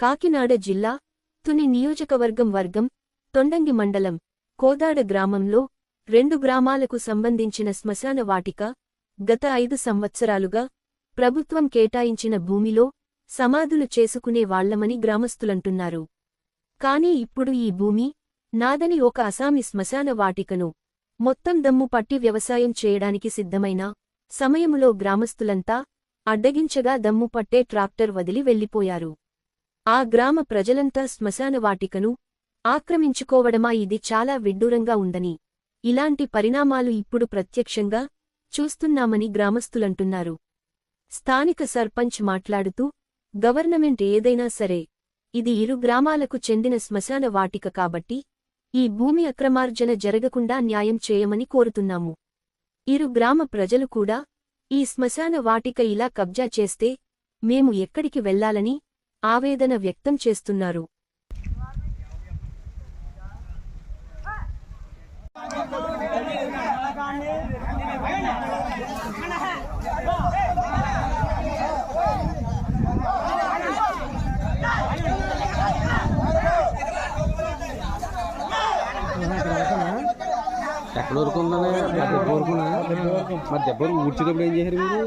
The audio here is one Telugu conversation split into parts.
కాకినాడ జిల్లా తుని నియోజకవర్గం వర్గం తొండంగి మండలం కోదాడ గ్రామంలో రెండు గ్రామాలకు సంబంధించిన శ్మశాన వాటిక గత ఐదు సంవత్సరాలుగా ప్రభుత్వం కేటాయించిన భూమిలో సమాధులు చేసుకునే వాళ్ళమని గ్రామస్తులంటున్నారు. కాని ఇప్పుడు ఈ భూమి నాదని ఒక అసామి శ్మశాన వాటికను మొత్తం దమ్ము పట్టి వ్యవసాయం చేయడానికి సిద్ధమైన సమయములో గ్రామస్తులంతా అడ్డగించగా దమ్ము పట్టే ట్రాక్టర్ వదిలి వెళ్ళిపోయారు ఆ గ్రామ ప్రజలంతా శ్మశాన వాటికను ఆక్రమించుకోవడమా ఇది చాలా విడ్డూరంగా ఉందని. ఇలాంటి పరిణామాలు ఇప్పుడు ప్రత్యక్షంగా చూస్తున్నామని గ్రామస్తులంటున్నారు. స్థానిక సర్పంచ్ మాట్లాడుతూ గవర్నమెంట్ ఏదైనా సరే ఇది ఇరు గ్రామాలకు చెందిన శ్మశాన వాటిక కాబట్టి ఈ భూమి అక్రమార్జన జరగకుండా న్యాయం చేయమని కోరుతున్నాము. ఇరు గ్రామ ప్రజలు కూడా ఈ శ్మశాన వాటిక ఇలా కబ్జా చేస్తే మేము ఎక్కడికి వెళ్ళాలని ఆవేదన వ్యక్తం చేస్తున్నారు. ఎక్కడ వరకు ఉందని దెబ్బ వరకునా మరి దెబ్బ ఊడ్చేటప్పుడు ఏం చేశారు మీరు?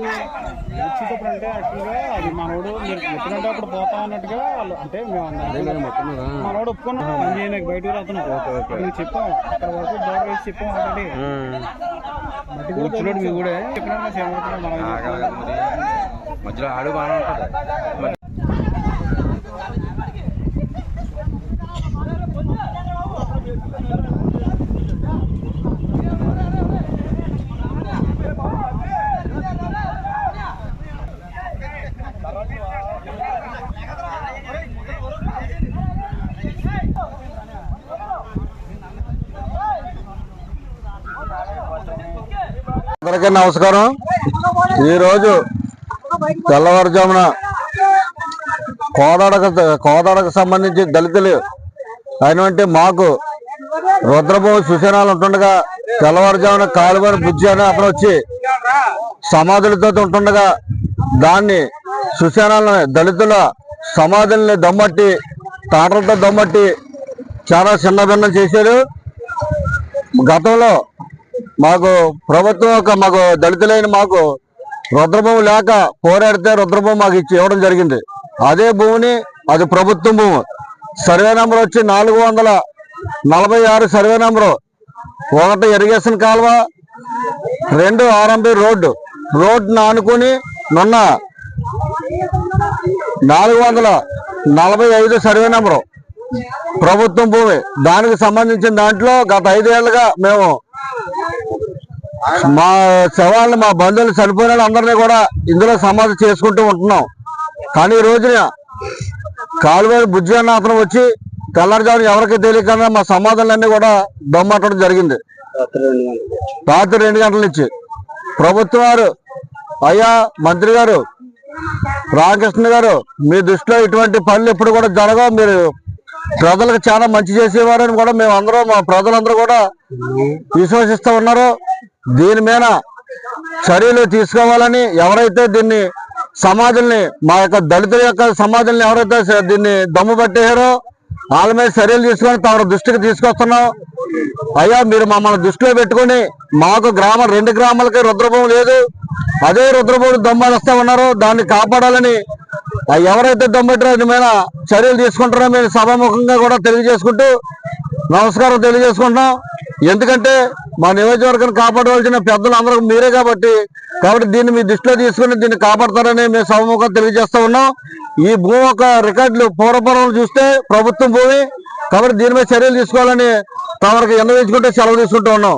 వచ్చేటప్పుడు అంటే యాక్చువల్గా అది మనోడు మీరు ఎప్పుడంటే అప్పుడు పోతా అన్నట్టుగా వాళ్ళు అంటే మేము మనోడు ఒప్పుకున్నాం బయటకు రాతున్నాం. నువ్వు చెప్పాం. అక్కడ వరకు బోర్డు వేసి చెప్పాం ఆల్రెడీ. కూర్చున్నాడు మీ కూడా చెప్పినా మధ్యలో ఆడు బాగానే ఉంటుంది. అందరికీ నమస్కారం. ఈరోజు తెల్లవారుజామున కోదాడకు కోదాడకు సంబంధించి దళితులు అయినటువంటి మాకు రుద్రభూమి సుశనాలు ఉంటుండగా తెల్లవారుజామున కాలువని బుజ్జి అని అతను వచ్చి సమాధులతో ఉంటుండగా దాన్ని సుసేనాలను దళితుల సమాధుల్ని దమ్మట్టి తాటలతో దమ్మట్టి చాలా చిన్న భిన్నం చేశారు. గతంలో మాకు ప్రభుత్వం ఒక మాకు దళితులైన మాకు రుద్రభూమి లేక పోరాడితే రుద్రభూమి మాకు ఇచ్చి ఇవ్వడం జరిగింది. అదే భూమిని అది ప్రభుత్వం భూమి. సర్వే నెంబర్ వచ్చి నాలుగు వందల నలభై ఆరు సర్వే నెంబరు. ఒకటి ఇరిగేషన్ కాలువ రెండు ఆర్ఎంపి రోడ్డు. రోడ్డును ఆనుకుని నున్న నాలుగు వందల నలభై ఐదు సర్వే నెంబరు. ప్రభుత్వం భూమి. దానికి సంబంధించిన దాంట్లో గత ఐదేళ్ళుగా మేము మా శవాలను మా బంధువులు చనిపోయిన అందరినీ కూడా ఇందులో సమాధి చేసుకుంటూ ఉంటున్నాం. కానీ ఈ రోజున కాలువ బుజ్జి అతను వచ్చి తెల్లారుజామున ఎవరికి తెలియకుండా మా సమాధులన్నీ కూడా దొమ్మట్టడం జరిగింది. రాత్రి రెండు గంటల నుంచి. ప్రభుత్వం వారు అయ్యా మంత్రి గారు రామకృష్ణ గారు మీ దృష్టిలో ఇటువంటి పనులు ఎప్పుడు కూడా జరగవు. మీరు ప్రజలకు చాలా మంచి చేసేవారని కూడా మేము అందరూ మా ప్రజలందరూ కూడా విశ్వసిస్తూ ఉన్నారు. దీని మీద చర్యలు తీసుకోవాలని ఎవరైతే దీన్ని సమాధుల్ని మా యొక్క దళితుల యొక్క సమాధుల్ని ఎవరైతే దీన్ని దమ్ము పట్టేయారో వాళ్ళ మీద చర్యలు తీసుకొని తమ దృష్టికి తీసుకొస్తున్నాం. అయ్యా మీరు మమ్మల్ని దృష్టిలో పెట్టుకొని మాకు గ్రామం రెండు గ్రామాలకి రుద్రభూమి లేదు. అదే రుద్రభూమి దమ్మేస్తా ఉన్నారో. దాన్ని కాపాడాలని ఎవరైతే దమ్మట్టారో దాని మీద చర్యలు తీసుకుంటారో మేము సభాముఖంగా కూడా తెలియజేసుకుంటూ నమస్కారం తెలియజేసుకుంటున్నాం. ఎందుకంటే మా నియోజకవర్గాన్ని కాపాడవలసిన పెద్దలు అందరూ మీరే కాబట్టి కాబట్టి దీన్ని మీ దృష్టిలో తీసుకుని దీన్ని కాపాడతారని మేము సభముఖం తెలియజేస్తూ ఉన్నాం. ఈ భూమి యొక్క రికార్డులు పూర్వపరం చూస్తే ప్రభుత్వం భూమి కాబట్టి దీని మీద చర్యలు తీసుకోవాలని తమరికి ఎన్నవించుకుంటే సెలవు తీసుకుంటూ ఉన్నాం.